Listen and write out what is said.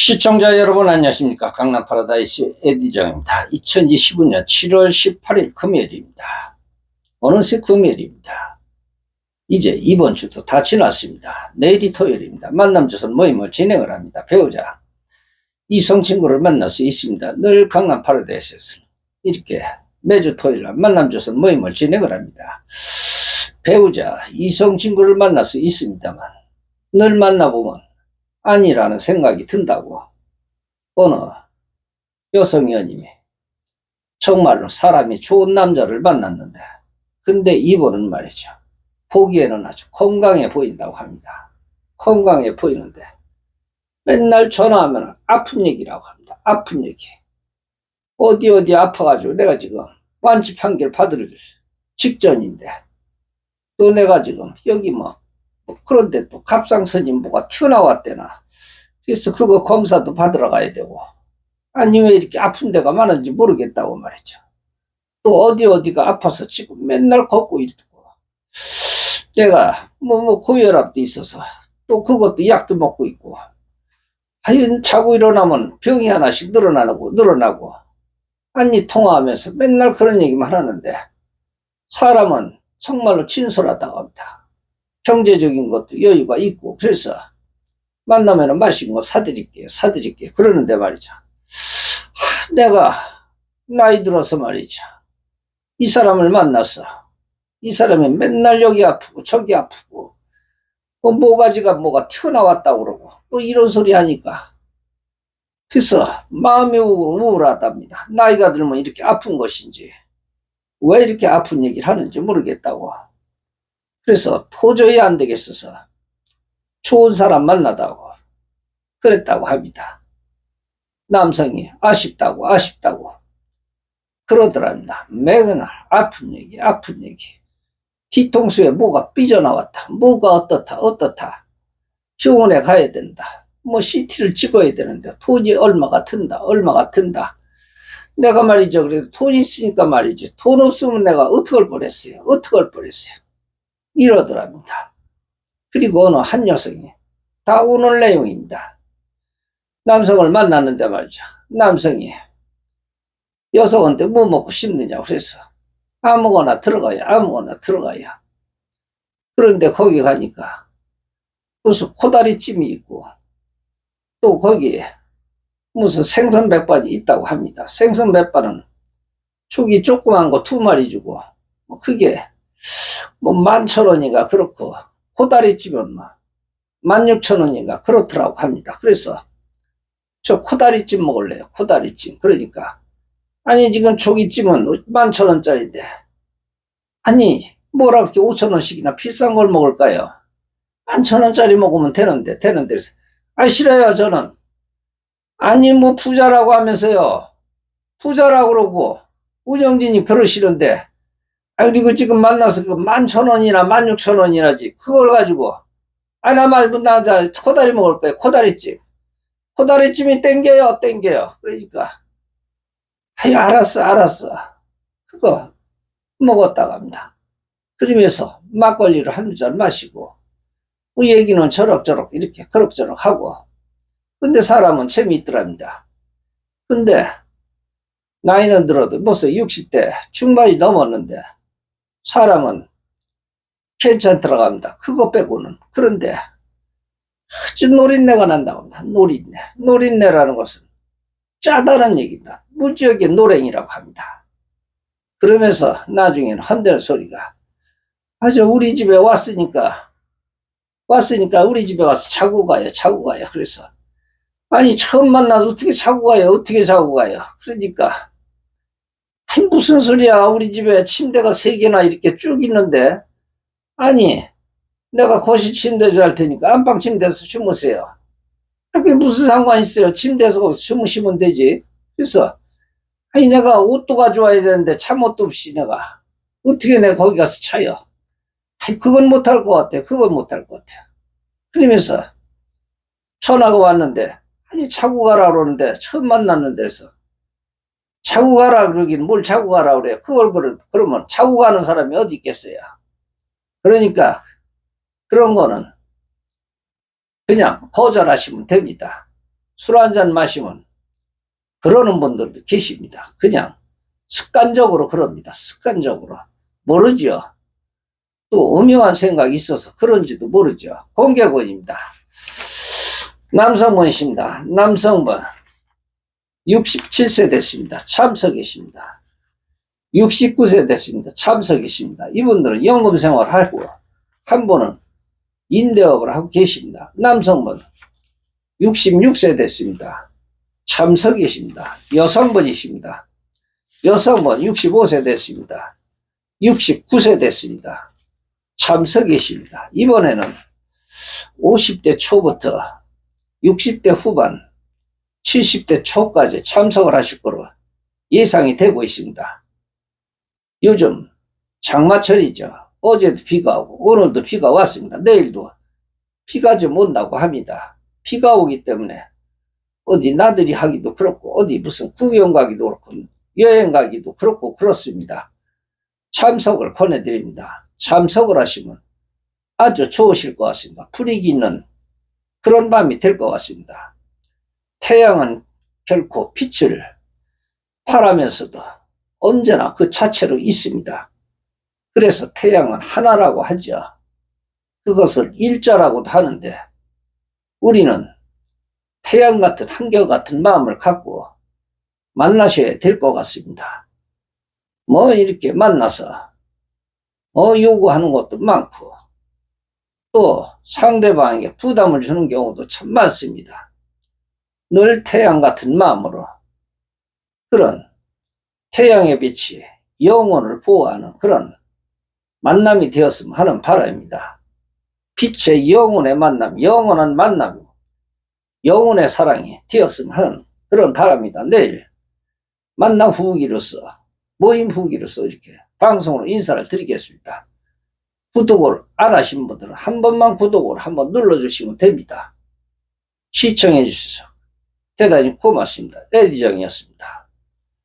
시청자 여러분 안녕하십니까 강남 파라다이스 에디정입니다. 2025년 7월 18일 금요일입니다. 어느새 금요일입니다. 이제 이번 주도 다 지났습니다. 내일이 토요일입니다. 만남조선 모임을 진행을 합니다. 배우자 이성 친구를 만날 수 있습니다. 늘 강남 파라다이스에서 이렇게 매주 토요일 날 만남조선 모임을 진행을 합니다. 배우자 이성 친구를 만날 수 있습니다만 늘 만나보면 아니라는 생각이 든다고. 어느 여성 의원님이 정말로 사람이 좋은 남자를 만났는데. 근데 이분은 말이죠. 보기에는 아주 건강해 보인다고 합니다. 건강해 보이는데. 맨날 전화하면 아픈 얘기라고 합니다. 아픈 얘기. 어디 어디 아파가지고 내가 지금 완치 판결 받을 직전인데. 또 내가 지금 여기 뭐뭐 그런데 또 갑상선이 뭐가 튀어나왔대나. 그래서 그거 검사도 받으러 가야 되고. 아니, 왜 이렇게 아픈 데가 많은지 모르겠다고 말이죠. 또 어디 어디가 아파서 지금 맨날 걷고 있고. 내가 뭐, 뭐, 고혈압도 있어서 또 그것도 약도 먹고 있고. 하여튼 자고 일어나면 병이 하나씩 늘어나고, 늘어나고. 아니, 통화하면서 맨날 그런 얘기만 하는데. 사람은 정말로 진솔하다고 합니다. 경제적인 것도 여유가 있고 그래서 만나면 맛있는 거 사드릴게요 사드릴게요. 그러는데 말이죠. 하, 내가 나이 들어서 말이죠. 이 사람을 만났어 이 사람이 맨날 여기 아프고 저기 아프고 뭐 모가지가 뭐가 튀어나왔다고 그러고 뭐 이런 소리 하니까 그래서 마음이 우울하답니다. 나이가 들면 이렇게 아픈 것인지 왜 이렇게 아픈 얘기를 하는지 모르겠다고 그래서 도저히 안 되겠어서 좋은 사람 만나다고 그랬다고 합니다. 남성이 아쉽다고 아쉽다고. 그러더랍니다. 매그날 아픈 얘기 아픈 얘기. 뒤통수에 뭐가 삐져나왔다 뭐가 어떻다 어떻다. 병원에 가야 된다. 뭐 CT를 찍어야 되는데 돈이 얼마가 든다 얼마가 든다. 내가 말이죠. 그래도 돈 있으니까 말이지. 돈 없으면 내가 어떻게 할 뻔했어요. 어떻게 할 뻔했어요 이러더랍니다. 그리고 어느 한 여성이 다 오늘 내용입니다. 남성을 만났는데 말이죠. 남성이 여성한테 뭐 먹고 싶느냐 그래서 아무거나 들어가야 아무거나 들어가야 그런데 거기 가니까 무슨 코다리찜이 있고 또 거기에 무슨 생선 백반이 있다고 합니다. 생선 백반은 축이 조그만 거 두 마리 주고 뭐 그게 뭐 만천 원인가 그렇고 코다리찜은 뭐 만육천 원인가 그렇더라고 합니다. 그래서 저 코다리찜 먹을래요. 코다리찜. 그러니까 아니 지금 조기찜은 만천 원짜리인데 아니 뭐라 그렇게 오천 원씩이나 비싼 걸 먹을까요? 만천 원짜리 먹으면 되는데 되는데 아 싫어요 저는 아니 뭐 부자라고 하면서요 부자라고 그러고 우정진이 그러시는데 아, 그리고 지금 만나서 그 만천 원이나 만 육천 원이나지. 그걸 가지고. 아, 나 말고, 나, 자, 코다리 먹을 거야. 코다리찜. 코다리찜이 땡겨요, 땡겨요. 그러니까. 아유, 알았어, 알았어. 그거 먹었다고 합니다. 그러면서 막걸리를 한두 잔 마시고, 그 얘기는 저럭저럭 이렇게 그럭저럭 하고. 근데 사람은 재미있더랍니다. 근데, 나이는 들어도 벌써 60대 중반이 넘었는데, 사람은 괜찮더라고 합니다. 그거 빼고는. 그런데 아주 노린내가 난다고 합니다. 노린내. 노린내라는 것은 짜다는 얘기입니다. 무지하게 노랭이라고 합니다. 그러면서 나중에는 헌대는 소리가 아주 우리 집에 왔으니까 왔으니까 우리 집에 와서 자고 가요. 자고 가요. 그래서 아니 처음 만나서 어떻게 자고 가요. 어떻게 자고 가요. 그러니까 아니, 무슨 소리야. 우리 집에 침대가 세 개나 이렇게 쭉 있는데. 아니, 내가 거실 침대 잘 테니까 안방 침대에서 주무세요. 그게 무슨 상관 있어요. 침대에서 주무시면 되지. 그래서, 아니, 내가 옷도 가져와야 되는데 참옷도 없이 내가 어떻게 내가 거기 가서 차요. 아니, 그건 못할 것 같아. 그건 못할 것 같아. 그러면서 전화가 왔는데, 아니, 자고 가라 그러는데, 처음 만났는데, 그래서 자고 가라 그러긴 뭘 자고 가라 그래. 그걸 그러, 그러면 자고 가는 사람이 어디 있겠어요. 그러니까 그런 거는 그냥 거절하시면 됩니다. 술 한 잔 마시면 그러는 분들도 계십니다. 그냥 습관적으로 그럽니다. 습관적으로. 모르죠. 또 음흉한 생각이 있어서 그런지도 모르죠. 공개권입니다. 남성분이십니다. 남성분 67세 됐습니다. 참석이십니다. 69세 됐습니다. 참석이십니다. 이분들은 연금 생활을 하고 한 분은 임대업을 하고 계십니다. 남성분 66세 됐습니다. 참석이십니다. 여성분이십니다. 여성분 65세 됐습니다. 69세 됐습니다. 참석이십니다. 이번에는 50대 초부터 60대 후반, 70대 초까지 참석을 하실 거로 예상이 되고 있습니다. 요즘 장마철이죠. 어제도 비가 오고 오늘도 비가 왔습니다. 내일도 비가 좀 온다고 합니다. 비가 오기 때문에 어디 나들이 하기도 그렇고 어디 무슨 구경 가기도 그렇고 여행 가기도 그렇고 그렇습니다. 참석을 권해드립니다. 참석을 하시면 아주 좋으실 것 같습니다. 분위기 있는 그런 밤이 될 것 같습니다. 태양은 결코 빛을 발하면서도 언제나 그 자체로 있습니다. 그래서 태양은 하나라고 하죠. 그것을 일자라고도 하는데 우리는 태양 같은 한결같은 마음을 갖고 만나셔야 될 것 같습니다. 뭐 이렇게 만나서 뭐 요구하는 것도 많고 또 상대방에게 부담을 주는 경우도 참 많습니다. 늘 태양 같은 마음으로 그런 태양의 빛이 영혼을 보호하는 그런 만남이 되었으면 하는 바람입니다. 빛의 영혼의 만남, 영원한 만남, 영혼의 사랑이 되었으면 하는 그런 바람입니다. 내일 만남 후기로서 모임 후기로서 이렇게 방송으로 인사를 드리겠습니다. 구독을 안 하신 분들은 한 번만 구독을 한번 눌러주시면 됩니다. 시청해 주셔서 대단히 고맙습니다. 에디정이었습니다.